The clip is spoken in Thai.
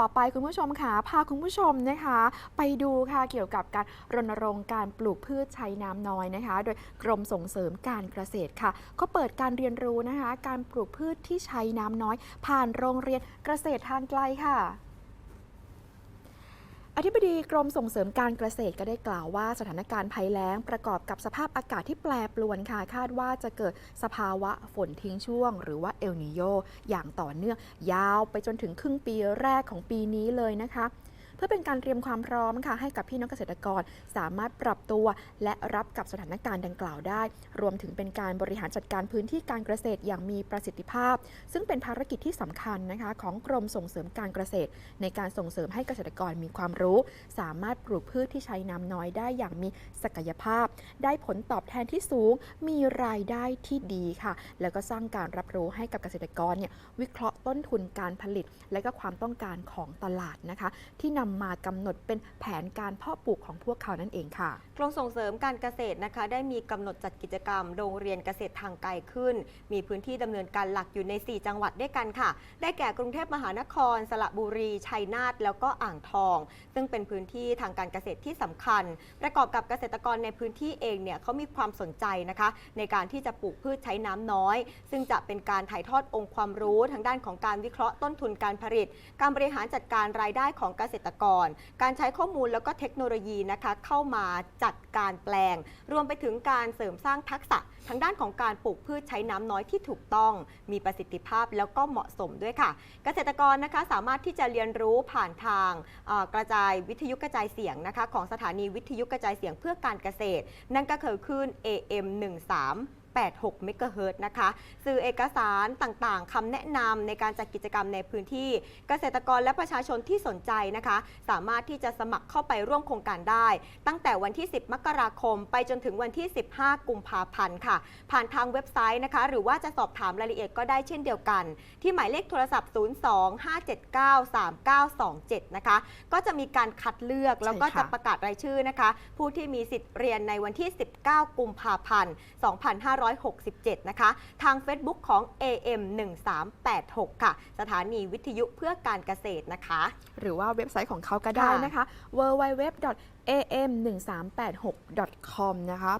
ต่อไปคุณผู้ชมค่ะพาคุณผู้ชมนะคะ ไปดูค่ะเกี่ยวกับการรณรงค์การปลูกพืชใช้น้ำน้อยนะคะ โดยกรมส่งเสริมการเกษตรค่ะเขาเปิดการเรียนรู้นะคะ การปลูกพืชที่ใช้น้ำน้อย ผ่านโรงเรียนเกษตรทางไกลค่ะ อธิบดีกรมส่งเสริมการเกษตรก็ได้กล่าวว่าสถานการณ์ภัยแล้งประกอบกับสภาพอากาศที่แปรปรวนค่ะคาดว่าจะเกิดสภาวะฝนทิ้งช่วง หรือว่าเอลนิโยอย่างต่อเนื่องยาวไปจนถึงครึ่งปีแรกของปีนี้เลยนะคะ พื่อเป็นการเตรียมความพร้อมค่ะให้กับพี่น้องเกษตรกร สามารถปรับตัวและรับกับสถานการณ์ดังกล่าวได้ รวมถึงเป็นการบริหารจัดการพื้นที่การเกษตรอย่างมีประสิทธิภาพ ซึ่งเป็นภารกิจที่สำคัญนะคะของกรมส่งเสริมการเกษตร ในการส่งเสริมให้เกษตรกรมีความรู้ สามารถปลูกพืชที่ใช้น้ำน้อยได้อย่างมีศักยภาพ ได้ผลตอบแทนที่สูง มีรายได้ที่ดีค่ะ แล้วก็สร้างการรับรู้ให้กับเกษตรกรเนี่ยวิเคราะห์ต้นทุนการผลิต และก็ความต้องการของตลาดนะคะ ที่นำมากำหนดเป็นแผนการเพาะปลูกของพวกเขานั่นเองค่ะ กรมส่งเสริมการเกษตรนะคะ ได้มีกำหนดจัดกิจกรรมโรงเรียนเกษตรทางไกลขึ้น มีพื้นที่ดำเนินการหลักอยู่ใน 4 จังหวัดด้วยกันค่ะ ได้แก่กรุงเทพมหานคร สระบุรี ชัยนาทแล้วก็อ่างทอง ซึ่งเป็นพื้นที่ทางการเกษตรที่สำคัญ ประกอบกับเกษตรกรในพื้นที่เองเนี่ยเขามีความสนใจนะคะ ในการที่จะปลูกพืชใช้น้ำน้อย ซึ่งจะเป็นการถ่ายทอดองค์ความรู้ทางด้านของการวิเคราะห์ต้นทุนการผลิต การบริหารจัดการรายได้ของเกษตรกร การใช้ข้อมูลแล้วก็เทคโนโลยีนะคะเข้ามาจัดการแปลง รวมไปถึงการเสริมสร้างทักษะทางด้านของการปลูกพืชใช้น้ำน้อยที่ถูกต้อง มีประสิทธิภาพแล้วก็เหมาะสมด้วยค่ะ เกษตรกรนะคะสามารถที่จะเรียนรู้ผ่านทางกระจายวิทยุกระจายเสียงนะคะของสถานีวิทยุกระจายเสียงเพื่อการเกษตร นั่นก็คือคลื่น AM 13 86 เมกะเฮิรตซ์นะคะ สื่อเอกสารต่างๆคำแนะนำในการจัดกิจกรรมในพื้นที่ เกษตรกรและประชาชนที่สนใจนะคะ สามารถที่จะสมัครเข้าไปร่วมโครงการได้ ตั้งแต่วันที่ 10 มกราคม ไปจนถึงวันที่ 15 กุมภาพันธ์ค่ะ ผ่านทางเว็บไซต์นะคะ หรือว่าจะสอบถามรายละเอียดก็ได้เช่นเดียวกัน ที่หมายเลขโทรศัพท์ 02-579-3927 นะคะ ก็จะมีการคัดเลือกแล้วก็ใช่ค่ะจะประกาศรายชื่อนะคะ ผู้ที่มีสิทธิ์เรียนในวันที่ 19 กุมภาพันธ์2567 นะคะ ทาง Facebook ของ AM 1386 ค่ะ สถานีวิทยุเพื่อการเกษตรนะคะ หรือว่าเว็บไซต์ของเขาก็ได้นะคะ www.am1386.com นะคะ